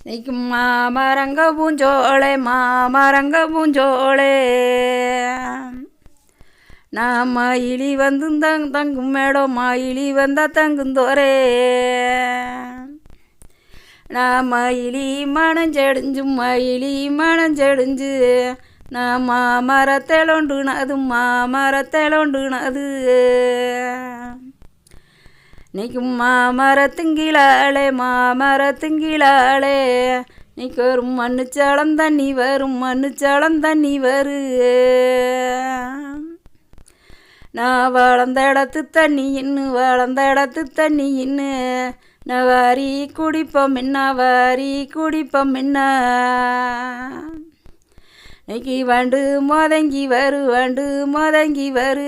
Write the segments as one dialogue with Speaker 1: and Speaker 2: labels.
Speaker 1: இன்னைக்கு மாமரங்க பூஞ்சோளே மாமரங்க பூஞ்சோளே நான் மயிலி வந்து தங் தங்கும் மேடம் மயிலி வந்தால் தங்குந்தோரே நான் மயிலி மணஞ்செடிஞ்சு மயிலி மணஞ்செடிஞ்சு நான் மாமரத்தேலோண்டுனது மாமரத்தேலோண்டுனது நீக்கும் மாமரத்துங்கிலாளே மாமரத்துங்கிலாளே இன்னைக்கு வரும் மண்ணுச்சாளம் தண்ணி வரும் மண்ணுச்சாளம் தண்ணி வரு. நான் வளர்ந்த இடத்து தண்ணி இன்னும் வளர்ந்த இடத்து தண்ணி இன்னு. நான் வாரி குடிப்போம் என்ன வாரி குடிப்போம் என்ன நெக்கி வண்டு மோதங்கி வரு வண்டு மோதங்கி வரு.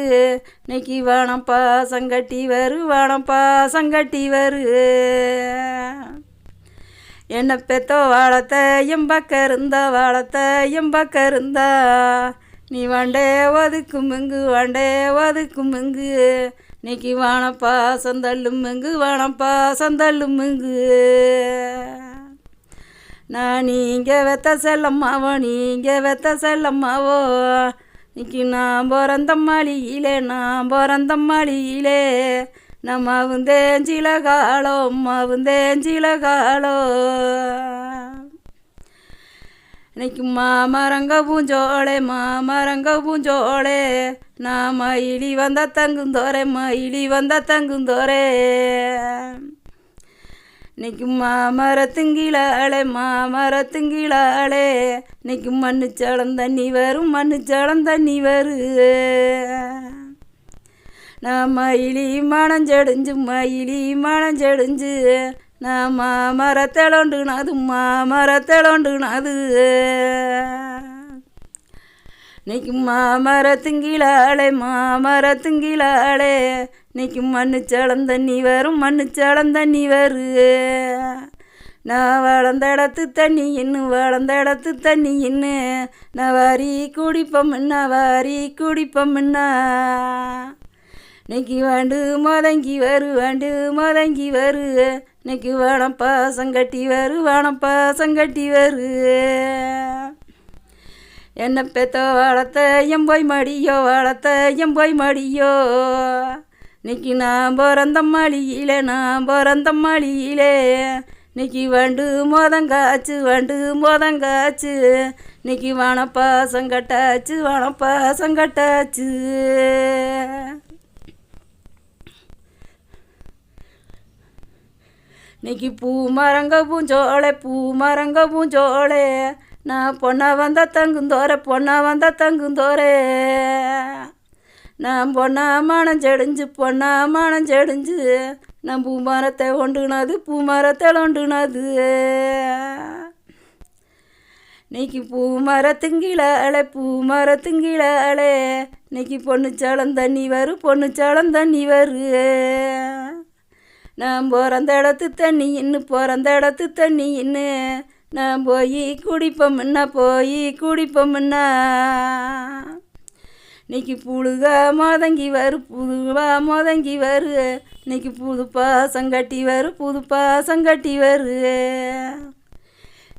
Speaker 1: நெக்கி வானம் பாசங்கட்டி வரு வானம் பாசங்கட்டி வரு. என்ன பெத்தோ வாழத்த எம்பக்க இருந்தா வாழத்த எம்பக்க இருந்தா. நீ வண்டே ஒதுக்கும் இங்கு வண்டே ஒதுக்கும் இங்கு இன்னைக்கு வானப்பா சந்தள்ளும் இங்கு வானப்பா சந்தள்ளும் இங்கு நான் நீங்க வெத்த செல்லம்மாவோ நீங்கள் வெத்த செல்லம்மாவோ இன்னைக்கு நான் பிறந்த மாளியிலே நான் பிறந்த மாளியிலே நம்ம மவுந்தேஞ்சில காலோ மவுந்தேஞ்சில காலோ இன்னைக்கு மாமரங்க பூஞ்சோளே மாமரங்க பூஞ்சோளே நான் மயிலி வந்த தங்குந்தோரே மயிலி வந்த தங்குந்தோரே இன்னைக்கு மாமரத்துங்கிலாளே மாமரத்துங்கிலாளே இன்னைக்கு மண்ணுச்சாளம் தண்ணி வரும் மண்ணுச்சாளம் தண்ணி வரு நான் மயிலி மணஞ்செடிஞ்சு மயிலி மணஞ்செடிஞ்சு நான் மாமரத்தளோண்டுனாது மாமரத்தளோண்டுனாது நிற்கும் மாமரத்துங்கிலாளே மாமரத்துங்கிலாளே நிற்கும் மண்ணு சேலம் தண்ணி வரும் மண்ணுச்சாளம் தண்ணி வரு. நான் வளர்ந்த இடத்து தண்ணி இன்னும் வளர்ந்த இடத்து தண்ணி இன்னு. நான் வாரி குடிப்போம் வாரி குடிப்போம் இன்னைக்கு வாண்டு மோதங்கி வரு வாண்டு மோதங்கி வரு. இன்னைக்கு வானம் பாசங்கட்டி வரு வானம் பாசங்கட்டி வரு. என்ன பெத்தோ வளர்த்த எம்போய் மடியோ வளர்த்த எம்போய் மடியோ. இன்னைக்கு நான் பிறந்த மாளியிலே நான் பிறந்த மாளியிலே இன்னைக்கு வண்டு மோதங்காச்சு வண்டு மோதங்காச்சு இன்னைக்கு வானப்பா சங்கட்டாச்சு வானப்பா சங்கட்டாச்சு இன்னைக்கு பூ மரங்க பூஞ்சோளே பூ மரங்க பூஞ்சோளே நான் பொண்ணா வந்தா தங்குந்தோரே பொண்ணா வந்தா தங்குந்தோரே நான் பொண்ணா மணஞ்செடிஞ்சு பொண்ணா மணஞ்செடிஞ்சு நான் பூ மரத்தை ஒண்டுனது பூ மரத்தை இன்னைக்கு பூ மரத்துங்கிலாளே பூ மரத்துங்கிலாளே இன்னைக்கு பொண்ணுச்சாலம் தண்ணி வரும் பொண்ணுச்சாலம் தண்ணி வரு. நான் பிறந்த இடத்து தண்ணி இன்னும் பிறந்த இடத்து தண்ணி இன்னு. நான் போய் குடிப்போம்னா போய் குடிப்போம்னா இன்னைக்கு புழுகா மோதங்கி வரு புதுவா மோதங்கி வரு. இன்னைக்கு புது பாசங்கட்டி வரு புது பாசங்கட்டி வரு.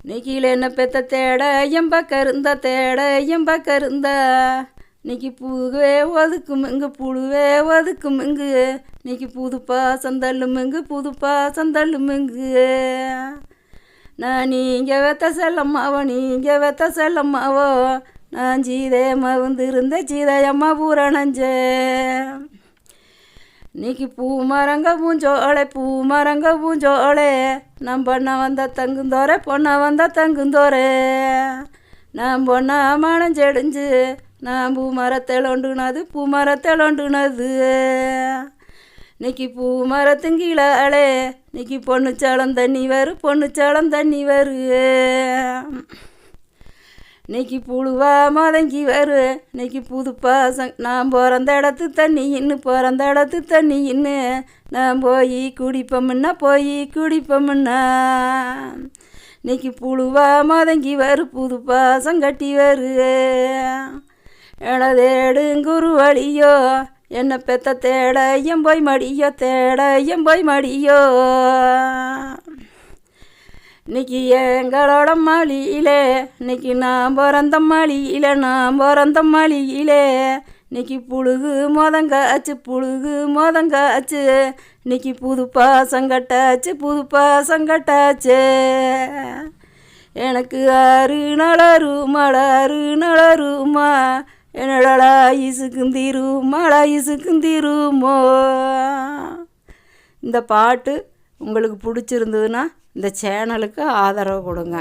Speaker 1: இன்னைக்கு என்ன பெத்த தேட எம்பக்க இருந்தா தேட எம்பக்க இருந்தா இன்னைக்கு புதுவே ஒதுக்கும் இங்கு புழுவே ஒதுக்கும் இங்கு. இன்னைக்கு புது பாசந்தள்ளும் இங்கு புது பாசந்தள்ளும் இங்கு. நான் நீங்கள் வெத்த செல்லம்மாவோ நீங்கள் வெத்த செல்லம்மாவோ. நான் சீதையம்மா வந்து இருந்த சீதையம்மா பூரணஞ்சே இன்னைக்கு பூ மரங்க பூஞ்சோளே பூ மரங்க பூஞ்சோளே நம் பொண்ணை வந்தா தங்குந்தோரே பொண்ணை வந்தா தங்குந்தோரே. நான் பொண்ணா மணஞ்செடிஞ்சு நான் பூ மரத்தேலோண்டுனது பூ மரத்தேலோண்டுனது இன்னைக்கு பூ மரத்துங்கிலாளே இன்னைக்கு பொண்ணுச்சாலம் தண்ணி வரு பொண்ணுச்சாலம் தண்ணி வரு இன்னைக்கு புழுவா மதங்கி வருவேன் இன்னைக்கு புது பாசம். நான் பிறந்த இடத்து தண்ணி இன்னு பிறந்த இடத்து தண்ணி இன்னு. நான் போய் குடிப்போம்னா போய் குடிப்போம்னா. இன்னைக்கு புழுவா மதங்கி வரு புது பாசம் கட்டி வரு. எனதேடுங்குரு வழியோ என்ன பெத்த தேட எம்போய் மடியோ தேட எம்போய் மடியோ. இன்னைக்கு எங்களோட மாளியிலே இன்னைக்கு நான் பிறந்த மாளியில நான் பிறந்த மாளியிலே இன்னைக்கு புழுகு மொதங்காச்சு புழுகு மொதங்காச்சு. இன்னைக்கு புது பாசங்கட்டாச்சு புது பாசங்கட்டாச்சு எனக்கு ஆறு நளரு மலரு நளருமா. என்னடா இசுக்குந்திரு மழை இசுக்குந்திருமோ இந்த பாட்டு உங்களுக்கு பிடிச்சிருந்ததுன்னா இந்த சேனலுக்கு ஆதரவு கொடுங்க.